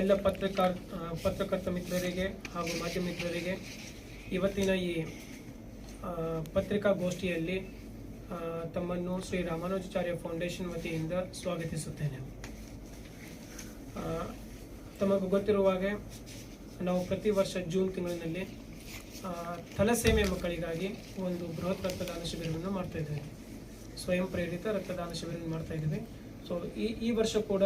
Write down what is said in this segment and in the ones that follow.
ಎಲ್ಲ ಪತ್ರಕಾರ, ಪತ್ರಕರ್ತ ಮಿತ್ರರಿಗೆ ಹಾಗೂ ಮಾಧ್ಯಮ ಮಿತ್ರರಿಗೆ ಇವತ್ತಿನ ಈ ಪತ್ರಿಕಾಗೋಷ್ಠಿಯಲ್ಲಿ ತಮ್ಮನ್ನು ಶ್ರೀ ರಾಮಾನುಜಾಚಾರ್ಯ ಫೌಂಡೇಶನ್ ವತಿಯಿಂದ ಸ್ವಾಗತಿಸುತ್ತೇನೆ. ತಮಗೂ ಗೊತ್ತಿರುವ ಹಾಗೆ ನಾವು ಪ್ರತಿ ವರ್ಷ ಜೂನ್ ತಿಂಗಳಿನಲ್ಲಿ ಥಲಸೇಮೆ ಮಕ್ಕಳಿಗಾಗಿ ಒಂದು ಬೃಹತ್ ರಕ್ತದಾನ ಶಿಬಿರವನ್ನು ಮಾಡ್ತಾ ಇದ್ದೇವೆ. ಸ್ವಯಂ ಪ್ರೇರಿತ ರಕ್ತದಾನ ಶಿಬಿರವನ್ನು ಮಾಡ್ತಾ ಇದ್ದೀವಿ. ಸೊ ಈ ಈ ವರ್ಷ ಕೂಡ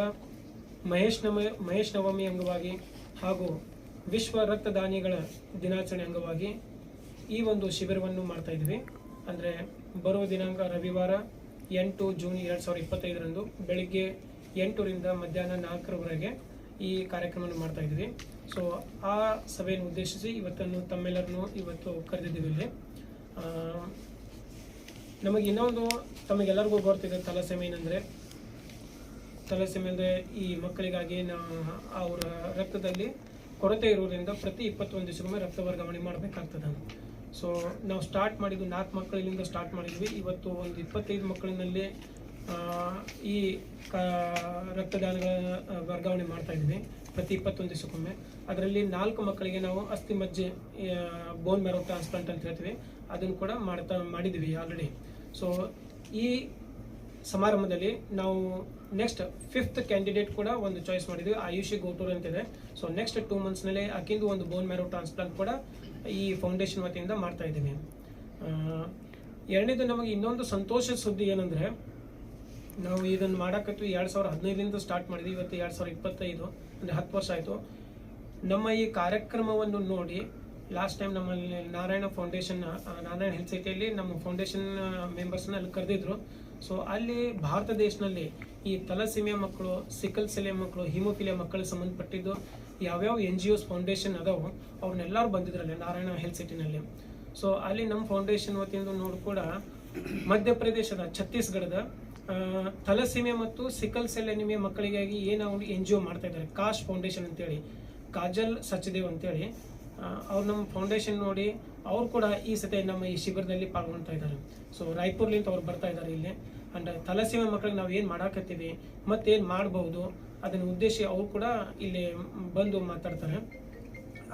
ಮಹೇಶ್ ನಮ, ಮಹೇಶ್ ನವಮಿ ಅಂಗವಾಗಿ ಹಾಗೂ ವಿಶ್ವ ರಕ್ತದಾನಿಗಳ ದಿನಾಚರಣೆ ಅಂಗವಾಗಿ ಈ ಒಂದು ಶಿಬಿರವನ್ನು ಮಾಡ್ತಾ ಇದ್ವಿ. ಅಂದರೆ ಬರುವ ದಿನಾಂಕ ರವಿವಾರ ಎಂಟು ಜೂನ್ ಎರಡು ಸಾವಿರದ ಇಪ್ಪತ್ತೈದರಂದು ಬೆಳಿಗ್ಗೆ ಎಂಟರಿಂದ ಮಧ್ಯಾಹ್ನ ನಾಲ್ಕರವರೆಗೆ ಈ ಕಾರ್ಯಕ್ರಮವನ್ನು ಮಾಡ್ತಾ ಇದ್ವಿ. ಸೊ ಆ ಸಭೆಯನ್ನು ಉದ್ದೇಶಿಸಿ ಇವತ್ತನ್ನು ತಮ್ಮೆಲ್ಲರನ್ನು ಇವತ್ತು ಕರೆದಿದ್ದೀವಿ ಇಲ್ಲಿ. ನಮಗೆ ಇನ್ನೊಂದು ತಮಗೆಲ್ಲರಿಗೂ ಗೊತ್ತಿದೆ ತಲಸೆಮೆ ಏನಂದರೆ ತಲಸೆಮೆ ಈ ಮಕ್ಕಳಿಗಾಗಿ ನಾವು ಅವರ ರಕ್ತದಲ್ಲಿ ಕೊರತೆ ಇರುವುದರಿಂದ ಪ್ರತಿ ಇಪ್ಪತ್ತೊಂದು ದಿವಸಕ್ಕೊಮ್ಮೆ ರಕ್ತ ವರ್ಗಾವಣೆ ಮಾಡಬೇಕಾಗ್ತದೆ. ಸೊ ನಾವು ಸ್ಟಾರ್ಟ್ ಮಾಡಿದ್ದು ನಾಲ್ಕು ಮಕ್ಕಳಿಂದ ಸ್ಟಾರ್ಟ್ ಮಾಡಿದ್ವಿ. ಇವತ್ತು ಒಂದು ಇಪ್ಪತ್ತೈದು ಮಕ್ಕಳಿನಲ್ಲಿ ಈ ಕ, ರಕ್ತದಾನಗಳ ವರ್ಗಾವಣೆ ಮಾಡ್ತಾ ಇದ್ವಿ ಪ್ರತಿ ಇಪ್ಪತ್ತೊಂದು ದಿವಸಕ್ಕೊಮ್ಮೆ. ಅದರಲ್ಲಿ ನಾಲ್ಕು ಮಕ್ಕಳಿಗೆ ನಾವು ಅಸ್ಥಿ ಮಜ್ಜೆ ಬೋನ್ ಮೆರೋ ಟ್ರಾನ್ಸ್ಪ್ಲಾಂಟ್ ಅಂತ ಹೇಳ್ತೀವಿ. ಅದನ್ನು ಕೂಡ ಮಾಡ್ತಾ ಮಾಡಿದ್ವಿ ಆಲ್ರೆಡಿ ಸೊ ಈ ಸಮಾರಂಭದಲ್ಲಿ ನಾವು ನೆಕ್ಸ್ಟ್ ಫಿಫ್ತ್ ಕ್ಯಾಂಡಿಡೇಟ್ ಕೂಡ ಒಂದು ಚಾಯ್ಸ್ ಮಾಡಿದ್ವಿ ಆಯುಷಿ ಗೋಟೂರ್ ಅಂತಿದೆ. ಸೊ ನೆಕ್ಸ್ಟ್ ಟೂ ಮಂತ್ಸ್ನಲ್ಲಿ ಆಕಿಂದು ಒಂದು ಬೋನ್ ಮ್ಯಾರೋ ಟ್ರಾನ್ಸ್ಪ್ಲಾಂಟ್ ಕೂಡ ಈ ಫೌಂಡೇಶನ್ ವತಿಯಿಂದ ಮಾಡ್ತಾ ಇದ್ದೀವಿ ಆ, ಎರಡನೇದು ನಮಗೆ ಇನ್ನೊಂದು ಸಂತೋಷದ ಸುದ್ದಿ ಏನಂದರೆ ನಾವು ಇದನ್ನು ಮಾಡಕತ್ತು ಎರಡು ಸಾವಿರದ ಹದಿನೈದರಿಂದ ಸ್ಟಾರ್ಟ್ ಮಾಡಿದ್ವಿ ಇವತ್ತು ಎರಡು ಸಾವಿರದ ಇಪ್ಪತ್ತೈದು ಅಂದರೆ ಹತ್ತು ವರ್ಷ ಆಯಿತು. ನಮ್ಮ ಈ ಕಾರ್ಯಕ್ರಮವನ್ನು ನೋಡಿ ಲಾಸ್ಟ್ ಟೈಮ್ ನಮ್ಮಲ್ಲಿ ನಾರಾಯಣ ಫೌಂಡೇಶನ್ ನಾರಾಯಣ ಹೆಲ್ತ್ ಸಿಟಿಯಲ್ಲಿ ನಮ್ಮ ಫೌಂಡೇಶನ್ ಮೆಂಬರ್ಸ್ನ ಅಲ್ಲಿ ಕರೆದಿದ್ರು. ಸೊ ಅಲ್ಲಿ ಭಾರತ ದೇಶದಲ್ಲಿ ಈ ತಲಸೀಮಿಯಾ ಮಕ್ಕಳು, ಸಿಕಲ್ ಸೆಲೆ ಮಕ್ಕಳು ಹಿಮೋಫಿಲಿಯಾ ಮಕ್ಕಳಿಗೆ ಸಂಬಂಧಪಟ್ಟಿದ್ದು ಯಾವ್ಯಾವ ಎನ್ ಜಿ ಒಸ್ ಫೌಂಡೇಶನ್ ಅದಾವು ಅವ್ರನ್ನೆಲ್ಲರೂ ಬಂದಿದ್ರಲ್ಲಿ ನಾರಾಯಣ ಹೆಲ್ತ್ ಸಿಟಿನಲ್ಲಿ ಸೊ ಅಲ್ಲಿ ನಮ್ಮ ಫೌಂಡೇಶನ್ ವತಿಯಿಂದ ನೋಡಿ ಕೂಡ ಮಧ್ಯಪ್ರದೇಶದ, ಛತ್ತೀಸ್ಗಢದ ತಲಸೀಮೆ ಮತ್ತು ಸಿಕಲ್ ಸೆಲ್ ಎನಿಮಿಯಾ ಮಕ್ಕಳಿಗಾಗಿ ಏನು ಎನ್ ಜಿ ಒ ಮಾಡ್ತಾ ಇದ್ದಾರೆ. ಕಾಶ್ ಫೌಂಡೇಶನ್ ಅಂತೇಳಿ, ಕಾಜಲ್ ಸಚ್ದೇವ್ ಅಂತೇಳಿ. ಅವ್ರು ನಮ್ಮ ಫೌಂಡೇಶನ್ ನೋಡಿ ಅವ್ರು ಕೂಡ ಈ ಸತಿ ನಮ್ಮ ಈ ಶಿಬಿರದಲ್ಲಿ ಪಾಲ್ಗೊಳ್ತಾ ಇದ್ದಾರೆ. ಸೊ ರಾಯ್ಪುರ್ಲಿಂದ ಅವ್ರು ಬರ್ತಾ ಇದ್ದಾರೆ ಇಲ್ಲಿ. ಅಂಡ್ ತಲಸೀಮೆ ಮಕ್ಕಳಿಗೆ ನಾವು ಏನು ಮಾಡಾಕತ್ತೀವಿ ಮತ್ತೇನು ಮಾಡ್ಬೋದು ಅದನ್ನ ಉದ್ದೇಶ ಅವ್ರು ಕೂಡ ಇಲ್ಲಿ ಬಂದು ಮಾತಾಡ್ತಾರೆ.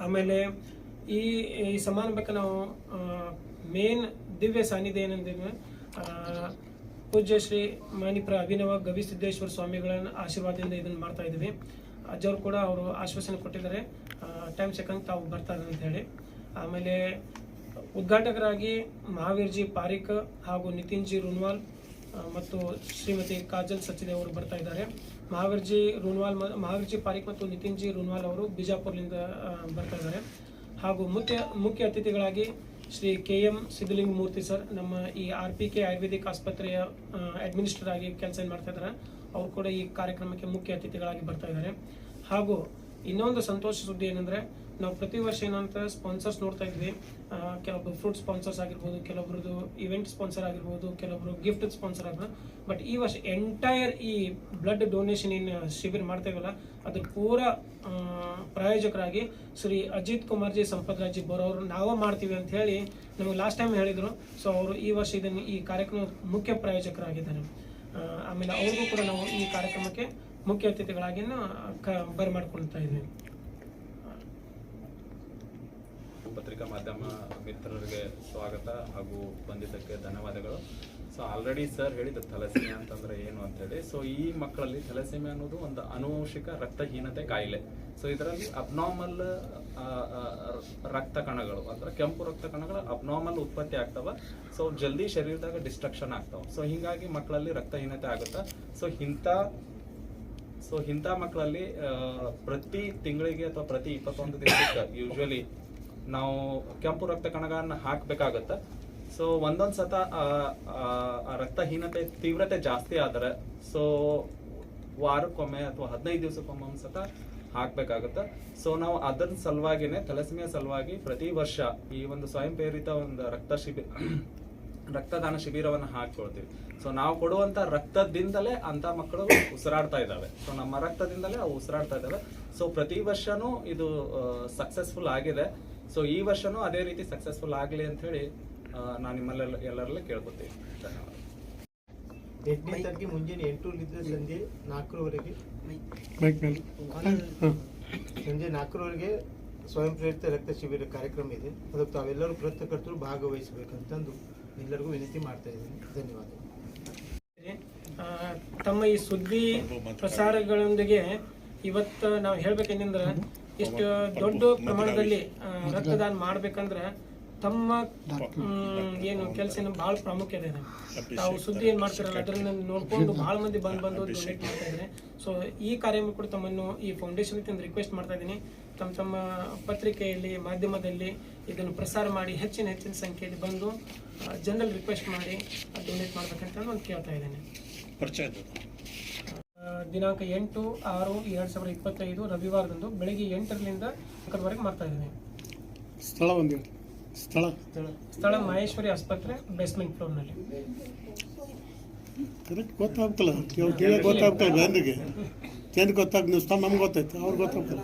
ಆಮೇಲೆ ಈ ಈ ಸಮಾರಂಭಕ್ಕೆ ನಾವು ಮೇನ್ ದಿವ್ಯ ಸಾನ್ನಿಧ್ಯ ಏನಂದ್ರೆ ಪೂಜ್ಯ ಶ್ರೀ ಮಾನಿಪ್ರ ಅಭಿನವ ಗವಿಸಿದ್ದೇಶ್ವರ ಸ್ವಾಮಿಗಳನ್ನ ಆಶೀರ್ವಾದದಿಂದ ಇದನ್ನು ಮಾಡ್ತಾ ಇದ್ದೀವಿ ಅಜ್ಜವ್ರು ಕೂಡ ಅವರು ಆಶ್ವಾಸನೆ ಕೊಟ್ಟಿದ್ದಾರೆ. ಟೈಮ್ ಸಿಕ್ಕಂಗೆ ತಾವು ಬರ್ತಾರೆ ಅಂತ ಹೇಳಿ. ಆಮೇಲೆ ಉದ್ಘಾಟಕರಾಗಿ ಮಹಾವೀರ್ ಜಿ ಪಾರಿಕ್ ಹಾಗೂ ನಿತಿನ್ ಜಿ ರುನ್ವಾಲ್ ಮತ್ತು ಶ್ರೀಮತಿ ಕಾಜಲ್ ಸಚ್ಚಿದೆ ಅವರು ಬರ್ತಾ ಇದ್ದಾರೆ. ಮಹಾವೀರ್ ಜಿ ರುನ್ವಾಲ್ ಮ- ಮಹಾವೀರ್ ಜಿ ಪಾರಿಕ್ ಮತ್ತು ನಿತಿನ್ ಜಿ ರುನ್ವಾಲ್ ಅವರು ಬಿಜಾಪುರ್ನಿಂದ ಬರ್ತಾ ಇದ್ದಾರೆ. ಹಾಗೂ ಮುಖ್ಯ ಮುಖ್ಯ ಅತಿಥಿಗಳಾಗಿ Shri K M Siddhalinga Murthy sir, ನಮ್ಮ ಈ ಆರ್ ಪಿ ಕೆ ಆಯುರ್ವೇದಿಕ್ ಆಸ್ಪತ್ರೆಯ ಅಡ್ಮಿನಿಸ್ಟ್ರೇಟರ್ ಆಗಿ ಕೆಲಸ ಏನು ಮಾಡ್ತಾ ಇದ್ದಾರೆ, ಅವರು ಕೂಡ ಈ ಕಾರ್ಯಕ್ರಮಕ್ಕೆ ಮುಖ್ಯ ಅತಿಥಿಗಳಾಗಿ ಬರ್ತಾ ಇದ್ದಾರೆ. ಹಾಗೂ ಇನ್ನೊಂದು ಸಂತೋಷ ಸುದ್ದಿ ಏನಂದ್ರೆ, ನಾವು ಪ್ರತಿ ವರ್ಷ ಏನಂತ ಸ್ಪಾನ್ಸರ್ಸ್ ನೋಡ್ತಾ ಇದ್ವಿ. ಕೆಲವೊಬ್ರು ಫ್ರೂಟ್ ಸ್ಪಾನ್ಸರ್ಸ್ ಆಗಿರ್ಬೋದು, ಕೆಲವೊಬ್ರದ್ದು ಇವೆಂಟ್ ಸ್ಪಾನ್ಸರ್ ಆಗಿರ್ಬೋದು, ಕೆಲವೊಬ್ರು ಗಿಫ್ಟ್ ಸ್ಪಾನ್ಸರ್ ಆಗ್ಬೋದು ಬಟ್ ಈ ವರ್ಷ ಎಂಟೈರ್ ಈ ಬ್ಲಡ್ ಡೊನೇಷನ್ ಏನು ಶಿಬಿರ ಮಾಡ್ತೇವಲ್ಲ ಅದ್ರ ಪೂರ ಪ್ರಾಯೋಜಕರಾಗಿ ಶ್ರೀ ಅಜಿತ್ ಕುಮಾರ್ ಜಿ, ಸಂಪತ್ ರಾಜ್ ಜಿ ಬರೋರು ನಾವೇ ಮಾಡ್ತೀವಿ ಅಂತ ಹೇಳಿ ನಮಗೆ ಲಾಸ್ಟ್ ಟೈಮ್ ಹೇಳಿದ್ರು. ಸೊ ಅವರು ಈ ವರ್ಷ ಇದನ್ನು ಈ ಕಾರ್ಯಕ್ರಮದ ಮುಖ್ಯ ಪ್ರಾಯೋಜಕರಾಗಿದ್ದಾರೆ. ಆಮೇಲೆ ಅವ್ರಿಗೂ ಕೂಡ ನಾವು ಈ ಕಾರ್ಯಕ್ರಮಕ್ಕೆ ಮುಖ್ಯ ಅತಿಥಿಗಳಾಗಿ ಕ ಬರಮಾಡ್ಕೊಳ್ತಾ ಇದ್ದೀನಿ ಪತ್ರಿಕಾ ಮಾಧ್ಯಮ ಮಿತ್ರರಿಗೆ ಸ್ವಾಗತ ಹಾಗೂ ಬಂದಿದ್ದಕ್ಕೆ ಧನ್ಯವಾದಗಳು. ಸೊ ಆಲ್ರೆಡಿ ಸರ್ ಹೇಳಿದ ಥಲಸೀಮಿಯಾ ಅಂತಂದ್ರೆ ಏನು ಅಂತ ಹೇಳಿ ಸೊ ಈ ಮಕ್ಕಳಲ್ಲಿ ಥಲಸೀಮಿಯಾ ಅನ್ನೋದು ಒಂದು ಅನುವಂಶಿಕ ರಕ್ತಹೀನತೆ ಕಾಯಿಲೆ. ಸೊ ಇದರಲ್ಲಿ ಅಬ್ನಾರ್ಮಲ್ ರಕ್ತ ಕಣಗಳು, ಅಂದ್ರೆ ಕೆಂಪು ರಕ್ತ ಕಣಗಳು ಅಬ್ನಾರ್ಮಲ್ ಉತ್ಪತ್ತಿ ಆಗ್ತಾವ. ಸೊ ಜಲ್ದಿ ಶರೀರದಾಗ ಡಿಸ್ಟ್ರಕ್ಷನ್ ಆಗ್ತಾವ. ಸೊ ಹಿಂಗಾಗಿ ಮಕ್ಕಳಲ್ಲಿ ರಕ್ತಹೀನತೆ ಆಗುತ್ತೆ. ಸೊ ಇಂಥ ಸೊ ಇಂಥ ಮಕ್ಕಳಲ್ಲಿ ಪ್ರತಿ ತಿಂಗಳಿಗೆ ಅಥವಾ ಪ್ರತಿ ಇಪ್ಪತ್ತೊಂದು ದಿವಸಕ್ಕೆ ಯೂಶ್ವಲಿ ನಾವು ಕೆಂಪು ರಕ್ತ ಕಣಗಳನ್ನು ಹಾಕಬೇಕಾಗತ್ತೆ. ಸೊ ಒಂದೊಂದು ಸತ ರಕ್ತಹೀನತೆ, ತೀವ್ರತೆ ಜಾಸ್ತಿ ಆದರೆ ಸೊ ವಾರಕ್ಕೊಮ್ಮೆ ಅಥವಾ ಹದಿನೈದು ದಿವಸಕ್ಕೊಮ್ಮೆ ಒಂದು ಸತ ಹಾಕಬೇಕಾಗುತ್ತೆ. ಸೊ ನಾವು ಅದರ ಸಲುವಾಗಿನೇ, ತಲಸಮಿಯ ಸಲುವಾಗಿ ಪ್ರತಿ ವರ್ಷ ಈ ಒಂದು ಸ್ವಯಂ ಪ್ರೇರಿತ ಒಂದು ರಕ್ತ ಶಿಬಿರ ರಕ್ತದಾನ ಶಿಬಿರವನ್ನು ಹಾಕೊಳ್ತೀವಿ ಸೊ ನಾವು ಕೊಡುವಂತ ರಕ್ತದಿಂದಲೇ ಅಂತ ಮಕ್ಕಳು ಉಸಿರಾಡ್ತಾ ಇದ್ದಾವೆ. ಸೊ ನಮ್ಮ ರಕ್ತದಿಂದಲೇ ಅವು ಉಸಿರಾಡ್ತಾ ಇದ್ದಾವೆ. ಸೊ ಪ್ರತಿ ವರ್ಷನೂ ಇದು ಸಕ್ಸಸ್ಫುಲ್ ಆಗಿದೆ. ಸೊ ಈ ವರ್ಷನೂ ಅದೇ ರೀತಿ ಸಕ್ಸಸ್ಫುಲ್ ಆಗಲಿ ಅಂತ ಹೇಳಿ ನಾನು ನಿಮ್ಮಲ್ಲೆಲ್ಲ ಎಲ್ಲರಲ್ಲೂ ಕೇಳ್ಕೊತೀವಿ ಧನ್ಯವಾದ. ಎಂಟನೇ ತಾರೀಕಿಗೆ ಮುಂಜಾನೆ ಎಂಟೂರಿಂದ ಸಂಜೆ ನಾಲ್ಕರವರೆಗೆ. ಸಂಜೆ ನಾಲ್ಕರವರೆಗೆ ಸ್ವಯಂ ಪ್ರೇರಿತ ರಕ್ತ ಶಿಬಿರ ಕಾರ್ಯಕ್ರಮ ಇದೆ. ಅದಕ್ಕೆ ತಾವೆಲ್ಲರೂ ಪ್ರತ್ಯಕರ್ತರು ಭಾಗವಹಿಸಬೇಕಂತಂದು ಎಲ್ಲರಿಗೂ ವಿನಂತಿ ಮಾಡ್ತಾ ಇದ್ದೀನಿ. ಧನ್ಯವಾದ ತಮ್ಮ ಈ ಸುದ್ದಿ ಪ್ರಸಾರಗಳೊಂದಿಗೆ ಇವತ್ತು ನಾವು ಹೇಳ್ಬೇಕೇನೆಂದ್ರೆ ಇಷ್ಟು ದೊಡ್ಡ ಪ್ರಮಾಣದಲ್ಲಿ ರಕ್ತದಾನ ಮಾಡ್ಬೇಕಂದ್ರೆ ತಮ್ಮ ಏನು ಕೆಲಸ ಬಹಳ ಪ್ರಾಮುಖ್ಯತೆ ಇದೆ. ತಾವು ಸುದ್ದಿ ಏನ್ ಮಾಡ್ತಿರಲ್ಲ ಅದರಿಂದ ನೋಡ್ಕೊಂಡು ಬಹಳ ಮಂದಿ ಬಂದ್ ಬಂದು ಡೊನೇಟ್ ಮಾಡ್ತಾ ಇದ್ದಾರೆ ಸೊ ಈ ಕಾರ್ಯ ಕೂಡ ತಮ್ಮನ್ನು ಈ ಫೌಂಡೇಶನ್ ರಿಕ್ವೆಸ್ಟ್ ಮಾಡ್ತಾ ಇದ್ದೀನಿ. ತಮ್ಮ ತಮ್ಮ ಪತ್ರಿಕೆಯಲ್ಲಿ ಮಾಧ್ಯಮದಲ್ಲಿ ಇದನ್ನು ಪ್ರಸಾರ ಮಾಡಿ ಹೆಚ್ಚಿನ ಹೆಚ್ಚಿನ ಸಂಖ್ಯೆಯಲ್ಲಿ ಬಂದು ಜನರಲ್ ರಿಕ್ವೆಸ್ಟ್ ಮಾಡಿ ಡೊನೇಟ್ ಮಾಡ್ಬೇಕಂತ ಒಂದು ಕೇಳ್ತಾ ಇದ್ದೇನೆ. ದಿನಾಂಕ ಎಂಟು ಆರು ಎರಡು ಸಾವಿರದ ಇಪ್ಪತ್ತೈದು ರವಿವಾರದಂದು ಬೆಳಿಗ್ಗೆ ಎಂಟರಿಂದ ಮಾಡ್ತಾ ಇದ್ದೀನಿ. ಸ್ಥಳ ಸ್ಥಳ? ಸ್ಥಳ. ಮಹೇಶ್ವರಿ ಆಸ್ಪತ್ರೆ ಬೇಸ್ಮೆಂಟ್ ಫ್ಲೋರ್ನಲ್ಲಿ ಕರೆಕ್ಟ್ ಗೊತ್ತಾಗ್ತಲ್ಲ. ಕೇಳಿ ಗೊತ್ತಾಗ್ತಲ್ಲ ಜನರಿಗೆ. ಜನರಿಗೆ ಗೊತ್ತಾಗ್ತದೆ ನೀವು ನಮ್ಗೆ ಗೊತ್ತಾಯ್ತು. ಅವ್ರು ಗೊತ್ತಾಗ್ತಲ್ಲ.